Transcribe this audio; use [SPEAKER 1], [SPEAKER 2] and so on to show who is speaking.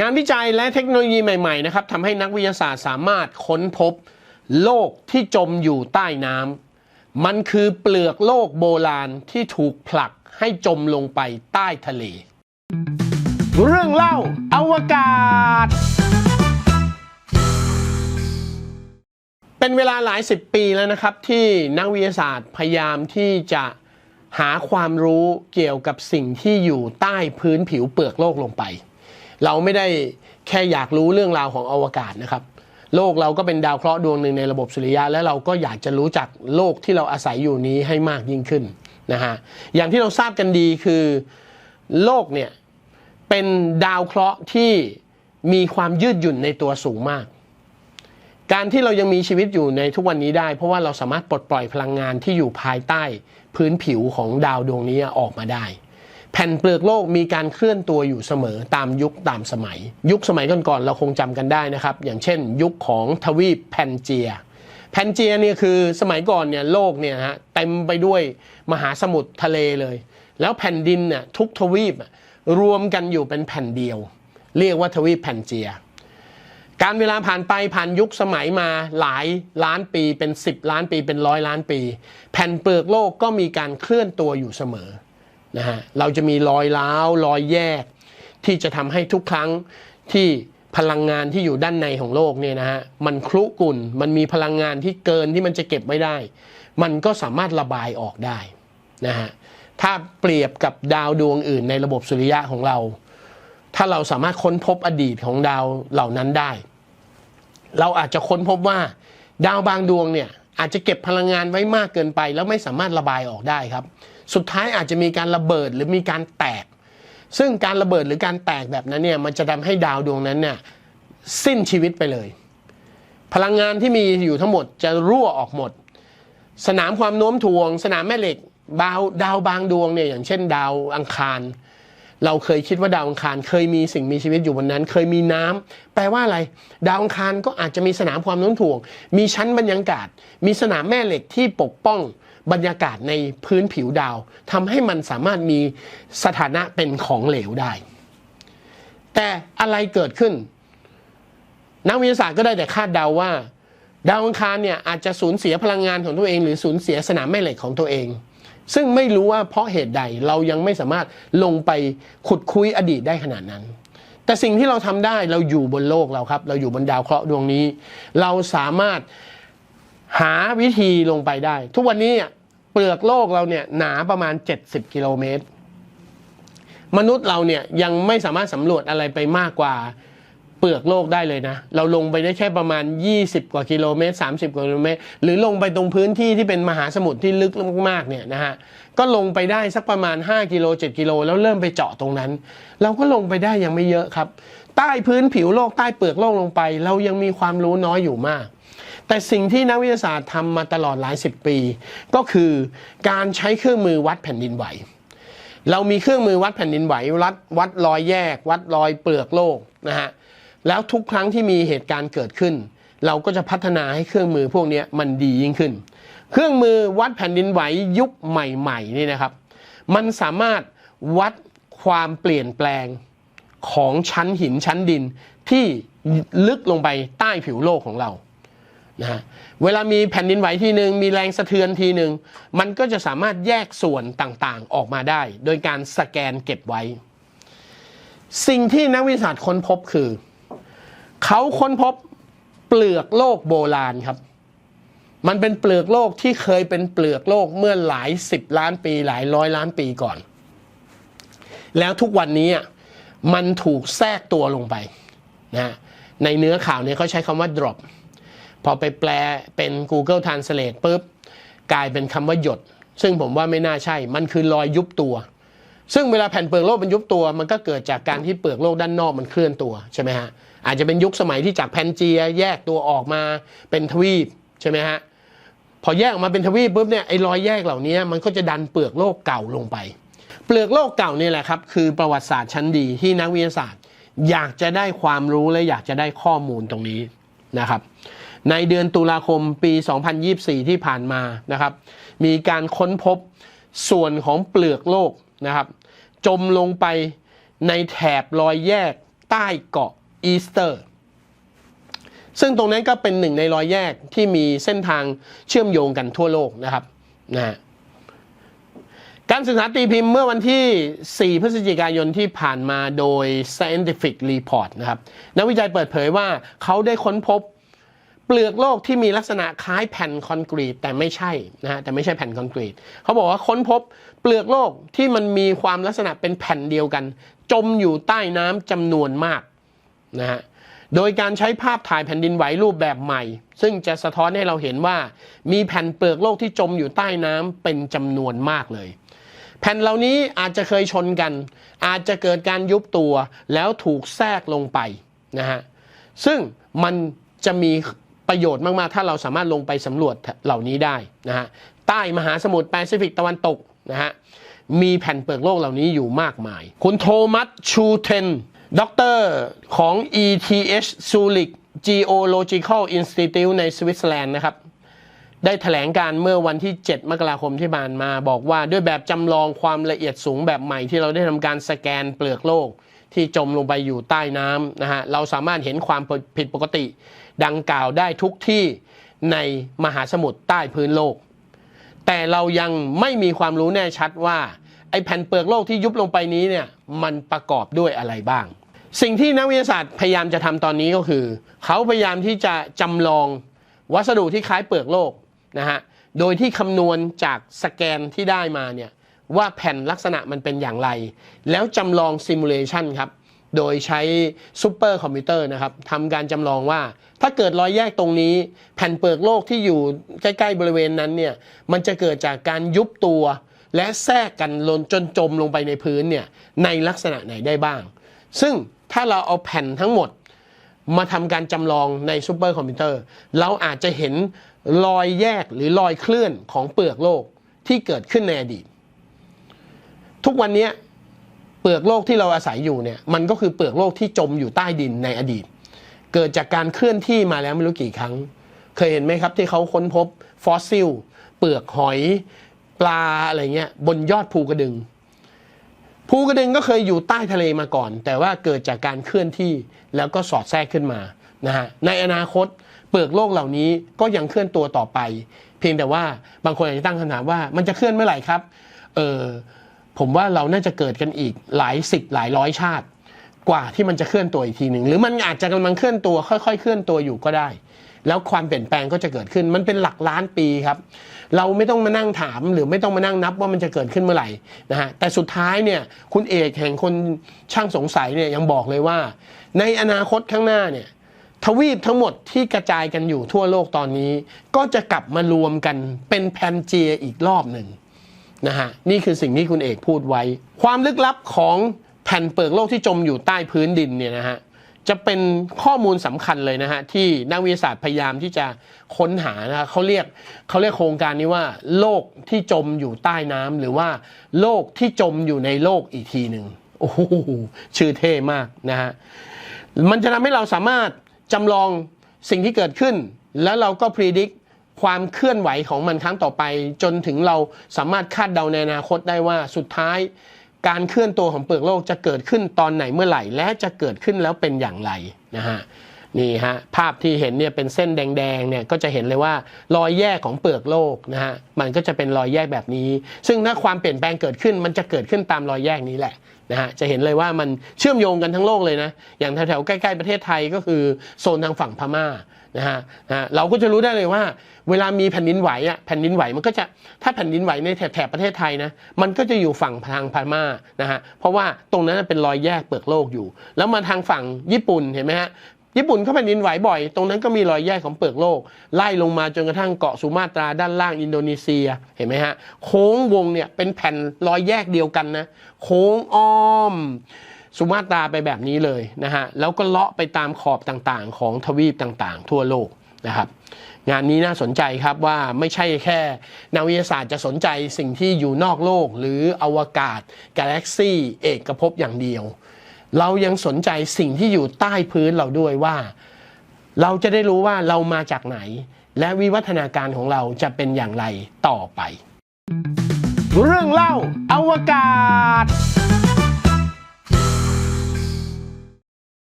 [SPEAKER 1] งานวิจัยและเทคโนโลยีใหม่ๆนะครับทำให้นักวิทยาศาสตร์สามารถค้นพบ โลกที่จมอยู่ใต้น้ำมันคือเปลือกโลกโบราณที่ถูกผลักให้จมลงไปใต้ทะเล เรื่องเล่าอวกาศ เป็นเวลาหลายสิบปีแล้วนะครับ ที่นักวิทยาศาสตร์พยายามที่จะหาความรู้เกี่ยวกับสิ่งที่อยู่ใต้พื้นผิวเปลือกโลกลงไป เราไม่ได้แค่อยากรู้เรื่องราวของอวกาศนะครับ โลกเราก็เป็นดาวเคราะห์ดวงหนึ่งในระบบสุริยะ และเราก็อยากจะรู้จักโลกที่เราอาศัยอยู่นี้ให้มากยิ่งขึ้นนะฮะอย่างที่เราทราบกันดีคือ โลกเนี่ยเป็นดาวเคราะห์ที่มีความยืดหยุ่นในตัวสูงมาก การที่เรายังมีชีวิตอยู่ในทุกวันนี้ได้ เพราะว่าเราสามารถปลดปล่อยพลังงานที่อยู่ภายใต้พื้นผิวของดาวดวงนี้ออกมาได้ แผ่นเปลือกโลกมีการเคลื่อนตัวอยู่เสมอตามยุคตามสมัย ยุคสมัยก่อนๆเราคงจำกันได้นะครับ อย่างเช่น ยุคของทวีปแพนเจีย แพนเจียเนี่ยคือสมัยก่อนเนี่ยโลกเนี่ยฮะเต็มไปด้วยมหาสมุทรทะเลเลย แล้วแผ่นดินเนี่ยทุกทวีปรวมกันอยู่เป็นแผ่นเดียว เรียกว่าทวีปแพนเจีย การเวลาผ่านไปผ่านยุคสมัยมาหลายล้านปีเป็น 10 ล้านปีเป็นร้อยล้านปี แผ่นเปลือกโลกก็มีการเคลื่อนตัวอยู่เสมอ นะฮะเราจะมีรอยร้าวรอยแยก ที่จะทำให้ทุกครั้งที่พลังงานที่อยู่ด้านในของโลกเนี่ยนะฮะมันคลุกุ่นมันมีพลังงานที่เกินที่มันจะเก็บไว้ได้ มันก็สามารถระบายออกได้นะฮะถ้าเปรียบกับดาวดวงอื่นในระบบสุริยะของเรา ถ้าเราสามารถค้นพบอดีตของดาวเหล่านั้นได้ เราอาจจะค้นพบว่า ดาวบางดวงเนี่ยอาจจะเก็บพลังงานไว้มากเกินไป แล้วไม่สามารถระบายออกได้ครับ สุดท้ายอาจจะมีการระเบิดหรือมีการแตก ซึ่งการระเบิดหรือการแตกแบบนั้นเนี่ยมันจะทำให้ดาวดวงนั้นเนี่ยสิ้นชีวิตไปเลย พลังงานที่มีอยู่ทั้งหมดจะรั่วออกหมด สนามความโน้มถ่วง สนามแม่เหล็กดาวดาวบางดวงเนี่ยอย่างเช่น ดาวอังคาร เราเคยคิดว่าดาวอังคารเคยมีสิ่งมีชีวิตอยู่บนนั้น เคยมีน้ำแปลว่าอะไร ดาวอังคารก็อาจจะมีสนามความโน้มถ่วง มีชั้นบรรยากาศ มีสนามแม่เหล็กที่ปกป้อง บรรยากาศในพื้นผิวดาวทำให้มันสามารถมีสถานะเป็นของเหลวได้ แต่อะไรเกิดขึ้น นักวิทยาศาสตร์ก็ได้แต่คาดเดาว่า ดาวอังคารเนี่ยอาจจะสูญเสียพลังงานของตัวเองหรือสูญเสียสนามแม่เหล็กของตัวเอง ซึ่งไม่รู้ว่าเพราะเหตุใดเรายังไม่สามารถลงไปขุดคุยอดีตได้ขนาดนั้นแต่สิ่งที่เราทำได้เราอยู่บนโลกเราครับ เราอยู่บนดาวเคราะห์ดวงนี้ เราสามารถ หาวิธีลงไปได้ ทุกวันนี้เปลือกโลกเราเนี่ยหนาประมาณ 70 กิโลเมตร มนุษย์เราเนี่ยยังไม่สามารถสำรวจอะไรไปมากกว่าเปลือกโลกได้เลยนะ เราลงไปได้แค่ประมาณ 20 กว่ากิโลเมตร 30 กว่ากิโลเมตร หรือลงไปตรงพื้นที่ที่เป็นมหาสมุทรที่ลึกมากๆเนี่ยนะฮะ ก็ลงไปได้สักประมาณ 5 กิโล 7 กิโล แล้วเริ่มไปเจาะตรงนั้น เราก็ลงไปได้ยังไม่เยอะครับ ใต้พื้นผิวโลกใต้เปลือกโลกลงไป เรายังมีความรู้น้อยอยู่มาก แต่สิ่งที่นักวิทยาศาสตร์ทำมาตลอดหลายสิบปี ก็คือการใช้เครื่องมือวัดแผ่นดินไหว เรามีเครื่องมือวัดแผ่นดินไหววัดวัดรอยแยก วัดรอยเปลือกโลกนะฮะแล้วทุกครั้งที่มีเหตุการณ์เกิดขึ้น เราก็จะพัฒนาให้เครื่องมือพวกนี้มันดียิ่งขึ้น เครื่องมือวัดแผ่นดินไหวยุคใหม่ๆนี่นะครับ มันสามารถวัดความเปลี่ยนแปลงของชั้นหินชั้นดินที่ลึกลงไปใต้ผิวโลกของเรา นะฮะเวลามีแผ่นดินไหวทีหนึ่งมีแรงสะเทือนทีหนึ่งมันก็จะสามารถแยกส่วนต่างๆออกมาได้ โดยการสแกนเก็บไว้ สิ่งที่นักวิทยาศาสตร์ค้นพบคือ เขาค้นพบเปลือกโลกโบราณครับ มันเป็นเปลือกโลกที่เคยเป็นเปลือกโลกเมื่อหลายสิบล้านปีหลายร้อยล้านปีก่อน แล้วทุกวันนี้มันถูกแทรกตัวลงไปนะในเนื้อข่าวเนี่ยเขาใช้คำว่า drop พอไปแปลเป็น Google Translate ปุ๊บกลายเป็นคำว่าหยด ซึ่งผมว่าไม่น่าใช่ มันคือรอยยุบตัว ซึ่งเวลาแผ่นเปลือกโลกมันยุบตัว มันก็เกิดจากการที่เปลือกโลกด้านนอกมันเคลื่อนตัวใช่ไหมฮะอาจจะเป็นยุคสมัยที่จากแพนเจียแยกตัวออกมาเป็นทวีปใช่ไหมฮะพอแยกออกมาเป็นทวีปปุ๊บเนี่ยไอ้รอยแยกเหล่านี้มันก็จะดันเปลือกโลกเก่าลงไป เปลือกโลกเก่านี่แหละครับคือประวัติศาสตร์ชั้นดีที่นักวิทยาศาสตร์ อยากจะได้ความรู้และอยากจะได้ข้อมูลตรงนี้นะครับ ในเดือนตุลาคมปี 2024 ที่ผ่านมานะครับ มีการค้นพบส่วนของเปลือกโลกนะครับ จมลงไปในแถบรอยแยกใต้เกาะอีสเตอร์ ซึ่งตรงนั้นก็เป็นหนึ่งในรอยแยกที่มีเส้นทางเชื่อมโยงกันทั่วโลกนะครับนะการศึกษาตีพิมพ์เมื่อวันที่ 4 พฤศจิกายนที่ผ่านมาโดย Scientific Report นะครับ นักวิจัยเปิดเผยว่าเขาได้ค้นพบ เปลือกโลกที่มีลักษณะคล้ายแผ่นคอนกรีตแต่ไม่ใช่นะฮะแต่ไม่ใช่แผ่นคอนกรีตเขาบอกว่าค้นพบเปลือกโลกที่มันมีความลักษณะเป็นแผ่นเดียวกัน จมอยู่ใต้น้ำจำนวนมากนะฮะโดยการใช้ภาพถ่ายแผ่นดินไหวรูปแบบใหม่ ซึ่งจะสะท้อนให้เราเห็นว่ามีแผ่นเปลือกโลกที่จมอยู่ใต้น้ำเป็นจำนวนมากเลย แผ่นเหล่านี้อาจจะเคยชนกัน อาจจะเกิดการยุบตัวแล้วถูกแทรกลงไปนะฮะซึ่งมันจะมี ประโยชน์มาก ๆ ถ้าเราสามารถลงไปสำรวจเหล่านี้ได้นะฮะใต้มหาสมุทรแปซิฟิกตะวันตกนะฮะมีแผ่นเปลือกโลกเหล่านี้อยู่มากมาย คุณโทมัสชูเทนด็อกเตอร์ของ ETH Zurich Geological Institute ในสวิตเซอร์แลนด์นะครับ ได้แถลงการเมื่อวันที่ 7 มกราคมที่ผ่านมาบอกว่าด้วยแบบจำลองความละเอียดสูงแบบใหม่ที่เราได้ทำการสแกนเปลือกโลก ที่จมลงไปอยู่ใต้น้ำนะฮะเราสามารถเห็นความผิดปกติ ดังกล่าวได้ทุกที่ในมหาสมุทรใต้พื้นโลก แต่เรายังไม่มีความรู้แน่ชัดว่าไอ้แผ่นเปลือกโลกที่ยุบลงไปนี้เนี่ยมันประกอบด้วยอะไรบ้าง สิ่งที่นักวิทยาศาสตร์พยายามจะทำตอนนี้ก็คือ เขาพยายามที่จะจำลองวัสดุที่คล้ายเปลือกโลกนะฮะโดยที่คำนวณจากสแกนที่ได้มาเนี่ย ว่าแผ่นลักษณะมันเป็นอย่างไร แล้วจำลองซิมูเลชันครับ โดยใช้ซูเปอร์คอมพิวเตอร์นะครับทำการจำลองว่า ถ้าเกิดรอยแยกตรงนี้ แผ่นเปลือกโลกที่อยู่ใกล้ๆบริเวณนั้นเนี่ยมันจะเกิดจากการยุบตัว และแทรกกันลนจนจมลงไปในพื้นเนี่ยในลักษณะไหนได้บ้าง ซึ่งถ้าเราเอาแผ่นทั้งหมดมาทำการจำลองในซูเปอร์คอมพิวเตอร์ เราอาจจะเห็นรอยแยกหรือรอยเคลื่อนของเปลือกโลกที่เกิดขึ้นในอดีต ทุกวันนี้เปลือกโลกที่เราอาศัยอยู่เนี่ยมันก็คือเปลือกโลกที่จมอยู่ใต้ดินในอดีต เกิดจากการเคลื่อนที่มาแล้วไม่รู้กี่ครั้ง เคยเห็นไหมครับที่เขาค้นพบฟอสซิล เปลือกหอยปลาอะไรเงี้ยบนยอดภูกระดึง ภูกระดึงก็เคยอยู่ใต้ทะเลมาก่อน แต่ว่าเกิดจากการเคลื่อนที่แล้วก็สอดแทรกขึ้นมานะฮะในอนาคตเปลือกโลกเหล่านี้ก็ยังเคลื่อนตัวต่อไป เพียงแต่ว่าบางคนอาจจะตั้งคำถามว่ามันจะเคลื่อนเมื่อไหร่ครับเออ ผมว่าเราน่าจะเกิดกันอีกหลายสิบหลายร้อยชาติ กว่าที่มันจะเคลื่อนตัวอีกทีหนึ่งหรือมันอาจจะกำลังเคลื่อนตัวค่อย ๆ เคลื่อนตัวอยู่ก็ได้ แล้วความเปลี่ยนแปลงก็จะเกิดขึ้นมันเป็นหลักล้านปีครับ เราไม่ต้องมานั่งถามหรือไม่ต้องมานั่งนับว่ามันจะเกิดขึ้นเมื่อไหร่นะฮะแต่สุดท้ายเนี่ยคุณเอกแห่งคนช่างสงสัยเนี่ยยังบอกเลยว่า ในอนาคตข้างหน้าเนี่ยทวีปทั้งหมดที่กระจายกันอยู่ทั่วโลกตอนนี้ ก็จะกลับมารวมกันเป็นแพนเจียอีกรอบหนึ่ง นะฮะนี่คือสิ่งที่คุณเอกพูดไว้ ความลึกลับของแผ่นเปลือกโลกที่จมอยู่ใต้พื้นดินเนี่ยนะฮะจะเป็นข้อมูลสำคัญเลยนะฮะที่นักวิทยาศาสตร์พยายามที่จะค้นหานะฮะเขาเรียกเขาเรียกโครงการนี้ว่า โลกที่จมอยู่ใต้น้ำหรือว่า โลกที่จมอยู่ในโลกอีกทีหนึ่งโอ้โหชื่อเท่มากนะฮะมันจะทำให้เราสามารถจำลองสิ่งที่เกิดขึ้น แล้วเราก็พิจิตร ความเคลื่อนไหวของมันครั้งต่อไป จนถึงเราสามารถคาดเดาในอนาคตได้ว่าสุดท้าย การเคลื่อนตัวของเปลือกโลกจะเกิดขึ้นตอนไหนเมื่อไหร่ และจะเกิดขึ้นแล้วเป็นอย่างไรนะฮะนี่ฮะภาพที่เห็นเนี่ยเป็นเส้นแดงๆเนี่ยก็จะเห็นเลยว่ารอยแยกของเปลือกโลกนะฮะมันก็จะเป็นรอยแยกแบบนี้ ซึ่งถ้าความเปลี่ยนแปลงเกิดขึ้นมันจะเกิดขึ้นตามรอยแยกนี้แหละนะฮะจะเห็นเลยว่ามันเชื่อมโยงกันทั้งโลกเลยนะอย่างแถวๆใกล้ๆประเทศไทยก็คือโซนทางฝั่งพม่า นะฮะนะฮะเราก็จะรู้ได้เลยว่า เวลามีแผ่นดินไหวอะแผ่นดินไหวมันก็จะถ้าแผ่นดินไหวในแถบแถบประเทศไทยนะมันก็จะอยู่ฝั่งทางพม่านะฮะเพราะว่าตรงนั้นเป็นรอยแยกเปลือกโลกอยู่ แล้วมาทางฝั่งญี่ปุ่นเห็นไหมฮะญี่ปุ่นเขาแผ่นดินไหวบ่อย ตรงนั้นก็มีรอยแยกของเปลือกโลก ไล่ลงมาจนกระทั่งเกาะสุมาตราด้านล่างอินโดนีเซียเห็นไหมฮะโค้งวงเนี่ยเป็นแผ่นรอยแยกเดียวกันนะโค้งอ้อม สุมาตราไปแบบนี้เลยนะฮะแล้วก็เลาะไปตามขอบต่างๆ ของทวีปต่างๆ ทั่วโลกนะครับงานนี้น่าสนใจครับว่าไม่ใช่แค่นักวิทยาศาสตร์จะสนใจสิ่งที่อยู่นอกโลกหรืออวกาศกาแล็กซี่เอกภพอย่างเดียว เรายังสนใจสิ่งที่อยู่ใต้พื้นเราด้วยว่า เราจะได้รู้ว่าเรามาจากไหน และวิวัฒนาการของเราจะเป็นอย่างไรต่อไป เรื่องเล่าอวกาศ